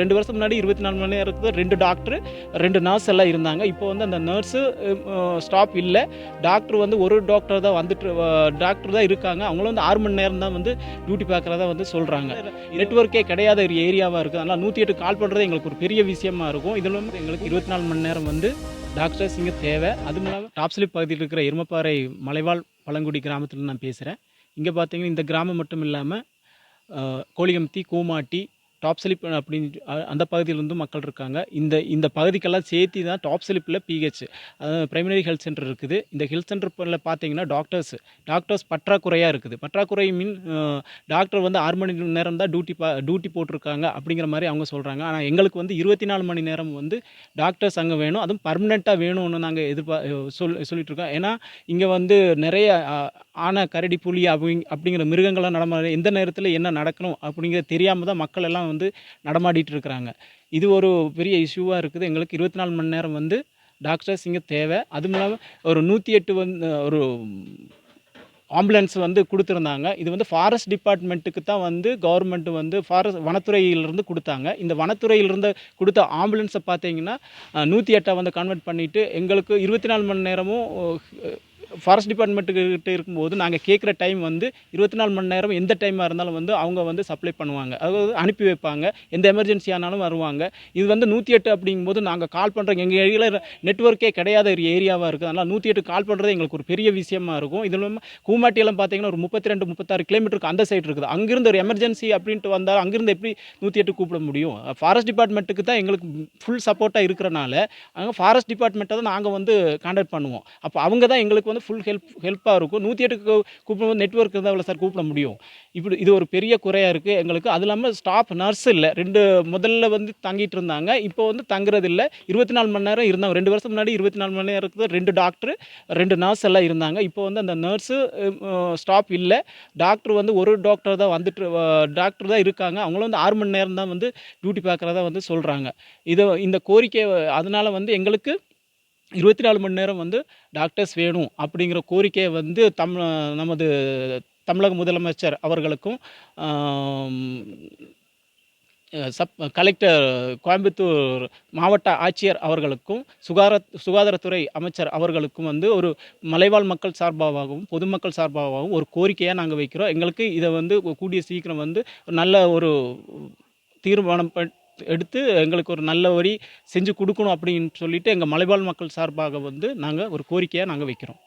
ரெண்டு வருஷம் முன்னாடி இருபத்தி நாலு மணி நேரத்துக்கு ரெண்டு டாக்டர் ரெண்டு நர்ஸ் எல்லாம் இருந்தாங்க. இப்போ வந்து அந்த நர்ஸு ஸ்டாப் இல்லை. டாக்டர் வந்து ஒரு டாக்டர் தான் வந்துட்டு டாக்டர் தான் இருக்காங்க. அவங்களும் வந்து ஆறு மணி நேரம் தான் வந்து டியூட்டி பார்க்குறதா வந்து சொல்கிறாங்க நெட்ஒர்க்கே கிடையாத ஒரு ஏரியாவாக இருக்குது அதனால் நூற்றி எட்டு கால் பண்ணுறது எங்களுக்கு ஒரு பெரிய விஷயமா இருக்கும். இதில் வந்து எங்களுக்கு இருபத்தி நாலு மணி நேரம் வந்து டாக்டர்ஸ் இங்கே தேவை. அதுவும் இல்லாமல் டாப்ஸ்லிப் பகுதியில் இருக்கிற எருமப்பாறை மலைவாழ் பழங்குடி கிராமத்தில் நான் பேசுகிறேன் இங்கே பார்த்தீங்கன்னா இந்த கிராமம் மட்டும் இல்லாமல் கோழிகம்பத்தி கூமாட்டி டாப் ஸ்லிப் அப்படின்னு அந்த பகுதியிலேருந்து மக்கள் இருக்காங்க. இந்த இந்த பகுதிக்கெல்லாம் சேர்த்து தான் டாப் ஸ்லிப்பில் பிஹெச் பிரைமரி ஹெல்த் சென்டர் இருக்குது. இந்த ஹெல்த் சென்டரில் பார்த்தீங்கன்னா டாக்டர்ஸ் டாக்டர்ஸ் பற்றாக்குறையாக இருக்குது. பற்றாக்குறை மீன் டாக்டர் வந்து ஆறு மணி நேரம் தான் டியூட்டி பா டியூட்டி போட்டிருக்காங்க அப்படிங்கிற மாதிரி அவங்க சொல்கிறாங்க ஆனால் எங்களுக்கு வந்து இருபத்தி நாலு மணி நேரம் வந்து டாக்டர்ஸ் அங்கே வேணும். அதுவும் பர்மனெண்ட்டாக வேணும்னு நாங்கள் எதிர்பா சொல் சொல்லிகிட்ருக்கோம் ஏன்னா இங்கே வந்து நிறைய ஆனை கரடி புலி அப்படிங் அப்படிங்கிற மிருகங்கள்லாம் நடமாட எந்த நேரத்தில் என்ன நடக்கணும் அப்படிங்கிறது தெரியாமல் தான் மக்கள் எல்லாம் வந்து நடமாடிட்டு இருக்கிறாங்க. இது ஒரு பெரிய இஷ்யூவாக இருக்குது. எங்களுக்கு இருபத்தி நாலு மணி நேரம் வந்து டாக்டர்ஸ் இங்கே தேவை. அதுவும் இல்லாமல் ஒரு நூற்றி எட்டு வந்து ஒரு ஆம்புலன்ஸ் வந்து கொடுத்துருந்தாங்க. இது வந்து ஃபாரஸ்ட் டிபார்ட்மெண்ட்டுக்கு தான் வந்து கவர்மெண்ட் வந்து ஃபாரஸ்ட் வனத்துறையிலிருந்து கொடுத்தாங்க. இந்த வனத்துறையிலிருந்து கொடுத்த ஆம்புலன்ஸை பார்த்தீங்கன்னா நூற்றி எட்டை வந்து கன்வெர்ட் பண்ணிவிட்டு எங்களுக்கு இருபத்தி நாலு மணி நேரமும் ஃபாரஸ்ட் டிபார்ட்மெண்ட்டுக்கிட்ட இருக்கும்போது நாங்கள் கேட்குற டைம் வந்து இருபத்தி நாலு மணி நேரம் எந்த டைமாக இருந்தாலும் வந்து அவங்க வந்து சப்ளை பண்ணுவாங்க. அதாவது அனுப்பி வைப்பாங்க. எந்த எமர்ஜென்சி ஆனாலும் வருவாங்க. இது வந்து நூற்றி எட்டு அப்படிங்கும்போது நாங்கள் கால் பண்ணுறோம் எங்கள் ஏரியாவில் நெட்ஒர்க்கே கிடையாத ஒரு ஏரியாவாக இருக்குது அதனால் நூற்றி எட்டு கால் பண்ணுறது எங்களுக்கு ஒரு பெரிய விஷயமா இருக்கும். இதில் இல்லாமல் கூமாட்டியெல்லாம் பார்த்தீங்கன்னா ஒரு முப்பத்தி ரெண்டு முப்பத்தாறு கிலோமீட்டருக்கு அந்த சைடு இருக்குது. அங்கிருந்து ஒரு எமர்ஜென்சி அப்படின்ட்டு வந்தால் அங்கிருந்து எப்படி நூற்றி எட்டு கூப்பிட முடியும்? ஃபாரஸ்ட் டிபார்ட்மெண்ட்டுக்கு தான் எங்களுக்கு ஃபுல் சப்போர்ட்டாக இருக்கிறனால அங்கே ஃபாரஸ்ட் டிபார்ட்மெண்ட்டை தான் நாங்கள் வந்து கான்டாக்ட் பண்ணுவோம். அப்போ அவங்க தான் எங்களுக்கு வந்து ஃபுல் ஹெல்ப் ஹெல்ப்பாக இருக்கும். நூற்றி எட்டுக்கு கூப்பிடும்போது நெட்ஒர்க் இருந்தால் அவ்வளோ சார் கூப்பிட முடியும்? இப்படி இது ஒரு பெரிய குறையாக இருக்குது எங்களுக்கு. அது இல்லாமல் ஸ்டாஃப் நர்ஸ் இல்லை. ரெண்டு முதல்ல வந்து தங்கிட்டு இருந்தாங்க. இப்போ வந்து தங்குறது இல்லை. இருபத்தி நாலு மணி நேரம் இருந்தாங்க. ரெண்டு வருஷம் முன்னாடி இருபத்தி நாலு மணி நேரத்துக்கு ரெண்டு டாக்டர் ரெண்டு நர்ஸ் எல்லாம் இருந்தாங்க. இப்போ வந்து அந்த நர்ஸு ஸ்டாஃப் இல்லை. டாக்டர் வந்து ஒரு டாக்டர் தான் வந்துட்டு டாக்டர் தான் இருக்காங்க. அவங்களும் வந்து ஆறு மணி நேரம் தான் வந்து டியூட்டி பார்க்குறதா வந்து சொல்கிறாங்க இதை இந்த கோரிக்கை அதனால் வந்து எங்களுக்கு இருபத்தி நாலு மணி நேரம் வந்து டாக்டர்ஸ் வேணும் அப்படிங்கிற கோரிக்கையை வந்து தம் நமது தமிழக முதலமைச்சர் அவர்களுக்கும் சப் கலெக்டர் கோயம்புத்தூர் மாவட்ட ஆட்சியர் அவர்களுக்கும் சுகார சுகாதாரத்துறை அமைச்சர் அவர்களுக்கும் வந்து ஒரு மலைவாழ் மக்கள் சார்பாகவும் பொதுமக்கள் சார்பாகவும் ஒரு கோரிக்கையாக நாங்கள் வைக்கிறோம். எங்களுக்கு இதை வந்து கூடிய சீக்கிரம் வந்து நல்ல ஒரு தீர்மானம் ப- எடுத்து எங்களுக்கு ஒரு நல்ல வரி செஞ்சு கொடுக்கணும் அப்படின்னு சொல்லிட்டு எங்கள் மலைவாழ் மக்கள் சார்பாக வந்து நாங்கள் ஒரு கோரிக்கையாக நாங்கள் வைக்கிறோம்.